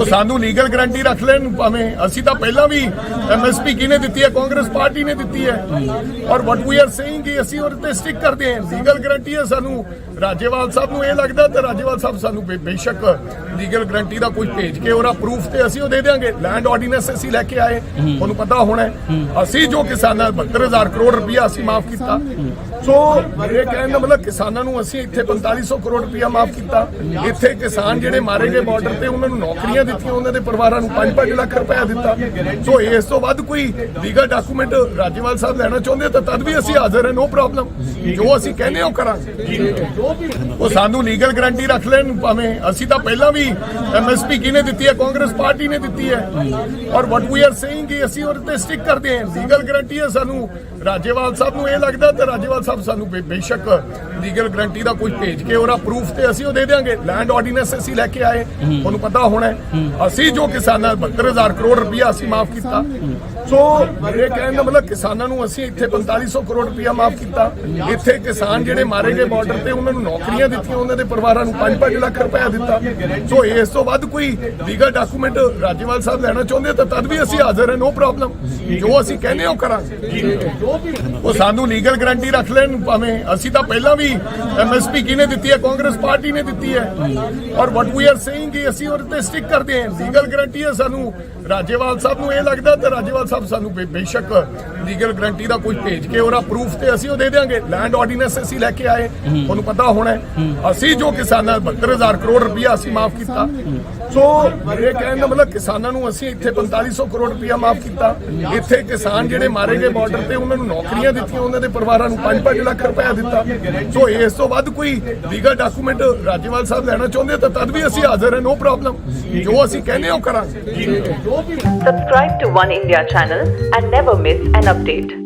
ਉਹ ਸਾਨੂੰ legal guarantee ਰੱਖ ਲੈਣ ਭਾਵੇਂ। ਅਸੀਂ ਤਾਂ ਪਹਿਲਾਂ ਵੀ ਐਮਐਸਪੀ ਕਿਹਨੇ ਦਿੱਤੀ ਹੈ? ਕਾਂਗਰਸ ਪਾਰਟੀ ਨੇ ਦਿੱਤੀ ਹੈ। ਔਰ ਵਾਟ ਵੀ ਆਰ ਸੇਇੰਗ ਕਿ ਅਸੀਂ ਉਹਦੇ ਤੇ ਸਟਿਕ ਕਰਦੇ ਹਾਂ। ਲੀਗਲ ਗਾਰੰਟੀ ਹੈ ਸਾਨੂੰ। ਰਾਜੇਵਾਲ ਸਾਹਿਬ ਨੂੰ ਇਹ ਲੱਗਦਾ ਤੇ ਰਾਜੇਵਾਲ ਸਾਹਿਬ ਸਾਨੂੰ ਬੇਸ਼ੱਕ ਲੀਗਲ ਗਾਰੰਟੀ ਦਾ ਕੋਈ ਭੇਜ ਕੇ ਉਹਦਾ ਪ੍ਰੂਫ ਤੇ ਅਸੀਂ ਉਹ ਦੇ ਦਿਆਂਗੇ। ਲੈਂਡ ਆਰਡੀਨੈਂਸ ਅਸੀਂ ਲੈ ਕੇ ਆਏ। ਤੁਹਾਨੂੰ ਪਤਾ ਹੋਣਾ ਅਸੀਂ ਜੋ ਕਿਸਾਨਾਂ 72000 ਕਰੋੜ ਰੁਪਇਆ ਅਸੀਂ ਮਾਫ ਕੀਤਾ। ਸੋ ਇਹ ਕਹਿਣ ਦਾ ਮਤਲਬ ਕਿਸਾਨਾਂ ਨੂੰ ਅਸੀਂ ਇੱਥੇ 4500 ਕਰੋੜ ਰੁਪਇਆ ਮਾਫ ਕੀਤਾ। ਇੱਥੇ ਕਿਸਾਨ ਜਿਹੜੇ ਮਾਰੇ ਗਏ ਬਾਰਡਰ ਤੇ ਉਹਨਾਂ ਨੂੰ ਨੌਕਰੀਆਂ ਦਿੱਤੀਆਂ ਉਹਨਾਂ ਦੇ ਪਰਿਵਾਰਾਂ ਨੂੰ 5-5 ਲੱਖ ਰੁਪਇਆ ਦਿੱਤਾ। ਸੋ ਇਸ ਤੋਂ ਵੱਧ ਕੋਈ ਲੀਗਲ ਡਾਕੂਮੈਂਟ ਰਾਜੇਵਾਲ ਸਾਹਿਬ ਲੈਣਾ ਚਾਹੁੰਦੇ ਤਾਂ ਤਦ ਵੀ ਅਸੀਂ ਹਾਜ਼ਰ ਹਾਂ ਨੋ ਪ੍ਰੋਬਲਮ ਜੋ ਅਸੀਂ ਕਹਿੰਦੇ ਉਹ ਕਰਾਂਗੇ। ਉਹ ਸਾਨੂੰ ਲੀਗਲ ਗਾਰੰਟੀ ਰੱਖ ਲੈਣ ਭਾਵੇਂ ਅਸੀਂ ਤਾਂ ਪਹਿਲਾਂ ਵੀ ਐਮਐਸਪੀ ਕਿਹਨੇ ਦਿੱਤੀ ਹੈ ਕਾਂਗਰਸ ਪਾਰਟੀ ਨੇ ਦਿੱਤੀ ਹੈ। ਔਰ ਵਾਟ ਵੀ ਆਰ ਸੇਇੰਗ ਕਿ ਅਸੀਂ ਉਹਦੇ ਤੇ ਸਟਿਕ ਕਰਦੇ ਹਾਂ। ਲੀਗਲ ਗਾਰੰਟੀ ਹੈ ਸਾਨੂੰ। ਰਾਜੇਵਾਲ ਸਾਹਿਬ ਨੂੰ ਇਹ ਲੱਗਦਾ ਤੇ ਰਾਜੇਵਾਲ ਸਾਹਿਬ ਸਾਨੂੰ ਬੇਸ਼ੱਕ ਲੀਗਲ ਗਾਰੰਟੀ ਦਾ ਕੋਈ ਭੇਜ ਕੇ ਉਹਦਾ ਪ੍ਰੂਫ ਤੇ ਅਸੀਂ ਉਹ ਦੇ ਦਿਆਂਗੇ। ਲੈਂਡ ਆਰਡੀਨੈਂਸ ਅਸੀਂ ਲੈ ਕੇ ਆਏ। ਤੁਹਾਨੂੰ ਪਤਾ ਹੋਣਾ। ਅਸੀਂ ਜੋ ਕਿਸਾਨਾਂ 72000 ਕਰੋੜ ਰੁਪਇਆ ਅਸੀਂ ਮਾਫ ਕੀਤਾ। ਸੋ ਮੇਰੇ ਕਹਿਣ ਦਾ ਮਤਲਬ ਕਿਸਾਨਾਂ ਨੂੰ ਅਸੀਂ ਇੱਥੇ 4500 ਕਰੋੜ ਰੁਪਇਆ ਮਾਫ ਕੀਤਾ। ਇੱਥੇ ਕਿਸਾਨ ਜਿਹੜੇ ਮਾਰੇ ਗਏ ਬਾਰਡਰ ਤੇ, ਉਹਨਾਂ ਨੂੰ ਨੌਕਰੀਆਂ ਦਿੱਤੀਆਂ, ਉਹਨਾਂ ਦੇ ਪਰਿਵਾਰਾਂ ਨੂੰ 5-5 ਲੱਖ ਰੁਪਇਆ ਦਿੱਤਾ। ਸੋ ਇਸ ਤੋਂ ਵੱਧ ਕੋਈ ਲੀਗਲ ਡਾਕੂਮੈਂਟ ਰਾਜੇਵਾਲ ਸਾਹਿਬ ਲੈਣਾ ਚਾਹੁੰਦੇ ਤਾਂ ਤਦ ਵੀ ਅਸੀਂ ਹਾਜ਼ਰ ਹਾਂ ਨੋ ਪ੍ਰੋਬਲਮ ਜੋ ਅਸੀਂ ਕਹਿੰਦੇ ਉਹ ਕਰਾਂਗੇ। ਉਹ ਸਾਨੂੰ ਲੀਗਲ ਗਾਰੰਟੀ ਰੱਖ ਲੈਣ ਭਾਵੇਂ। ਅਸੀਂ ਤਾਂ ਪਹਿਲਾਂ ਵੀ ਐਮਐਸਪੀ ਕਿਹਨੇ ਦਿੱਤੀ ਹੈ? ਕਾਂਗਰਸ ਪਾਰਟੀ ਨੇ ਦਿੱਤੀ ਹੈ। ਔਰ ਵਾਟ ਵੀ ਆਰ ਸੇਇੰਗ ਕਿ ਅਸੀਂ ਉਹਦੇ ਤੇ ਸਟਿਕ ਕਰਦੇ ਹਾਂ ਲੀਗਲ ਗਰੰਟੀ ਹੈ ਸਾਨੂੰ। ਰਾਜੇਵਾਲ ਸਾਹਿਬ ਨੂੰ ਇਹ ਲੱਗਦਾ ਤੇ ਰਾਜੇਵਾਲ ਸਾਹਿਬ ਸਾਨੂੰ ਬੇਸ਼ੱਕ ਲੀਗਲ ਗਾਰੰਟੀ ਦਾ ਕੋਈ ਭੇਜ ਕੇ ਉਹਦਾ ਪ੍ਰੂਫ ਤੇ ਅਸੀਂ ਉਹ ਦੇ ਦਿਆਂਗੇ। ਲੈਂਡ ਆਰਡੀਨੈਂਸ ਅਸੀਂ ਲੈ ਕੇ ਆਏ, ਤੁਹਾਨੂੰ ਪਤਾ ਹੋਣਾ ਅਸੀਂ ਜੋ ਕਿਸਾਨਾਂ 72000 ਕਰੋੜ ਰੁਪਇਆ ਅਸੀਂ ਮਾਫ ਕੀਤਾ। ਸੋ ਮੇਰੇ ਕਹਿਣ ਦਾ ਮਤਲਬ ਕਿਸਾਨਾਂ ਨੂੰ ਅਸੀਂ ਇੱਥੇ 4500 ਕਰੋੜ ਰੁਪਇਆ ਮਾਫ ਕੀਤਾ। ਇੱਥੇ ਕਿਸਾਨ ਜਿਹੜੇ ਮਾਰੇ ਗਏ ਬਾਰਡਰ ਤੇ, ਉਹਨਾਂ ਨੂੰ ਨੌਕਰੀਆਂ ਦਿੱਤੀਆਂ, ਉਹਨਾਂ ਦੇ ਪਰਿਵਾਰਾਂ ਨੂੰ 5-5 ਲੱਖ ਰੁਪਇਆ ਦਿੱਤਾ। ਸੋ ਇਸ ਤੋਂ ਵੱਧ ਕੋਈ ਲੀਗਲ ਡਾਕੂਮੈਂਟ ਰਾਜੇਵਾਲ ਸਾਹਿਬ ਲੈਣਾ ਚਾਹੁੰਦੇ ਤਾਂ ਤਦ ਵੀ ਅਸੀਂ ਹਾਜ਼ਰ ਹਾਂ ਨੋ ਪ੍ਰੋਬਲਮ ਜੋ ਅਸੀਂ ਕਹਿੰਦੇ ਉਹ ਕਰਾਂਗੇ Subscribe to One India channel and never miss an update.